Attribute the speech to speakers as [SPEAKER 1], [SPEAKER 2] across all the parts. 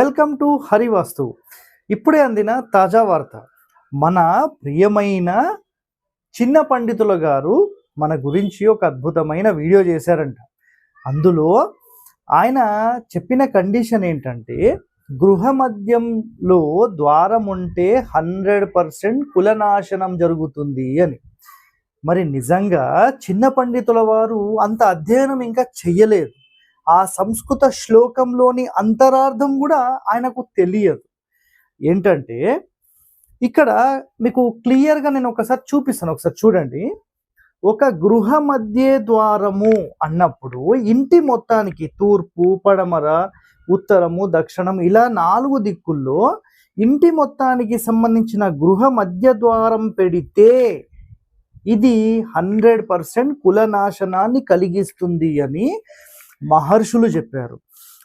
[SPEAKER 1] Welcome to Harivastu. ఇప్పుడే అందిన తాజా వార్త. మన ప్రియమైన చిన్న పండితుల గారు మన గురించి ఒక అద్భుతమైన వీడియో చేశారంట. అందులో ఆయన చెప్పిన కండిషన్ ఏంటంటే గృహ మధ్యంలో ద్వారం ఉంటే హండ్రెడ్ పర్సెంట్ కులనాశనం జరుగుతుంది అని. మరి నిజంగా చిన్న పండితుల వారు అంత అధ్యయనం ఇంకా చెయ్యలేదు. ఆ సంస్కృత శ్లోకంలోని అంతరార్థం కూడా ఆయనకు తెలియదు. ఏంటంటే ఇక్కడ మీకు క్లియర్గా నేను ఒకసారి చూపిస్తాను. ఒకసారి చూడండి. ఒక గృహ మధ్య ద్వారము అన్నప్పుడు ఇంటి మొత్తానికి తూర్పు పడమర ఉత్తరము దక్షిణం ఇలా నాలుగు దిక్కుల్లో ఇంటి మొత్తానికి సంబంధించిన గృహ మధ్య ద్వారం పెడితే ఇది హండ్రెడ్ పర్సెంట్ కులనాశనాన్ని కలిగిస్తుంది అని మహర్షులు చెప్పారు.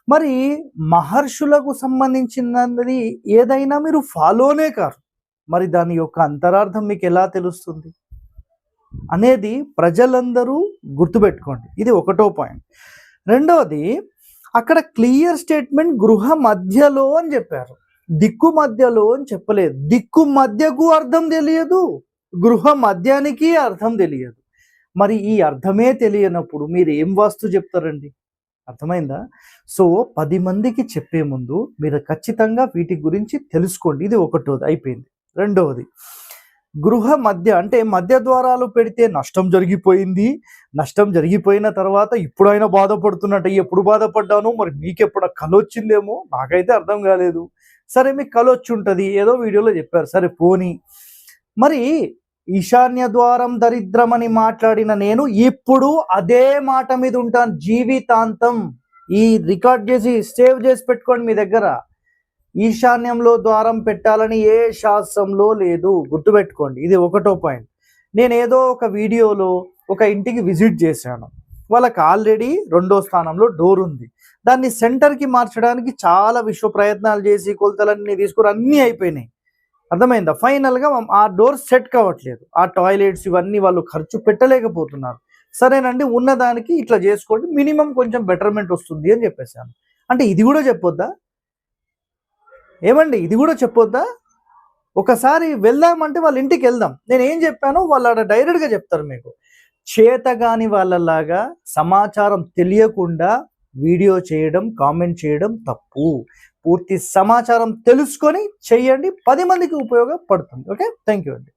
[SPEAKER 1] మరి మహర్షులకు సంబంధించినది ఏదైనా మీరు ఫాలోనే కారు. మరి దాని యొక్క అంతరార్థం మీకు ఎలా తెలుస్తుంది? అనేది ప్రజలందరూ గుర్తుపెట్టుకోండి. ఇది ఒకటో పాయింట్. రెండవది అక్కడ క్లియర్ స్టేట్మెంట్ గృహ మధ్యలో అని చెప్పారు. దిక్కు మధ్యలో అని చెప్పలేదు. దిక్కు మధ్యకు అర్థం తెలియదు గృహ మధ్యానికి అర్థం తెలియదు. మరి ఈ అర్థమే తెలియనప్పుడు మీరు ఏం వాస్తు చెప్తారండి? అర్థమైందా? సో పది మందికి చెప్పే ముందు మీరు ఖచ్చితంగా వీటి గురించి తెలుసుకోండి. ఇది ఒకటోది అయిపోయింది. రెండవది గృహ మధ్య అంటే మధ్య ద్వారాలు పెడితే నష్టం జరిగిపోయింది. నష్టం జరిగిపోయిన తర్వాత ఇప్పుడైనా బాధపడుతున్నట్టు ఎప్పుడు బాధపడ్డాను? మరి మీకెప్పుడు కళ వచ్చిందేమో? నాకైతే అర్థం కాలేదు. సరే మీకు కళ వచ్చి ఉంటుంది. ఏదో వీడియోలో చెప్పారు. సరే పోని. మరి ఈశాన్య ద్వారం దరిద్రమని మాట్లాడిన నేను ఇప్పుడు అదే మాట మీద ఉంటాను. జీవితాంతం ఈ రికార్డ్ చేసి సేవ్ చేసి పెట్టుకోండి మీ దగ్గర. ఈశాన్యంలో ద్వారం పెట్టాలని ఏ శాస్త్రంలో లేదు. గుర్తుపెట్టుకోండి ఇది ఒకటో పాయింట్. నేను ఏదో ఒక వీడియోలో ఒక ఇంటికి విజిట్ చేశాను. వాళ్ళకి ఆల్రెడీ రెండో స్థానంలో డోర్ ఉంది. దాన్ని సెంటర్కి మార్చడానికి చాలా విశ్వ ప్రయత్నాలు చేసి కొలతలన్నీ తీసుకుని అన్నీ అయిపోయినాయి. అర్థమైందా? ఫైనల్గా ఆ డోర్ సెట్ కావట్లేదు. ఆ టాయిలెట్స్ ఇవన్నీ వాళ్ళు ఖర్చు పెట్టలేకపోతున్నారు. సరేనండి ఉన్నదానికి ఇట్లా చేసుకోండి మినిమం కొంచెం బెటర్మెంట్ వస్తుంది అని చెప్పేసాను అంటే ఇది కూడా చెప్పొద్దా? ఏమండి ఇది కూడా చెప్పొద్దా? ఒకసారి వెళ్దామంటే వాళ్ళ ఇంటికి వెళ్దాం. నేను ఏం చెప్పానో వాళ్ళు ఆడ డైరెక్ట్గా చెప్తారు మీకు. చేతగాని వాళ్ళలాగా సమాచారం తెలియకుండా వీడియో చేయడం కామెంట్ చేయడం తప్పు. పూర్తి సమాచారం తెలుసుకొని చెయ్యండి. పది మందికి ఉపయోగపడుతుంది. ఓకే? థ్యాంక్ యూ అండి.